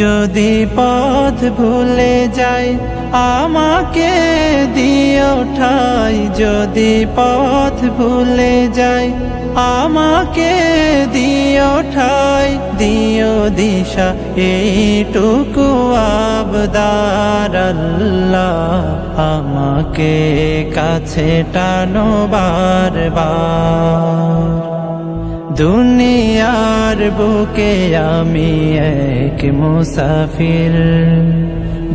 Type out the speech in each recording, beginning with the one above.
যদি পথ ভুলে যাই, আমাকে দিও ঠাই যদি পথ ভুলে যাই, আমাকে দিও ঠাই দিও দিশা, এইটুকু আবদার আমাকে কাছে টানো বারবার। দুনিয়ার বুকে আমি এক মুসাফির।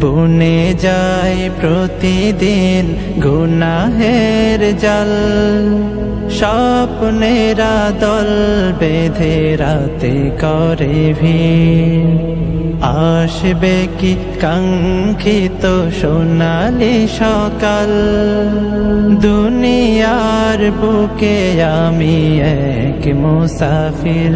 বুনে যাই প্রতিদিন গুনাহের জল। স্বপ্নেরা দল বেঁধে রাতে করে ভিড়। আসবে কি কাঙ্ক্ষিত সোনালি সকাল? দুনিয়ার বুকে আমি এক মুসাফির।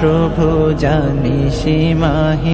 প্রভু জানি সীমাহীন।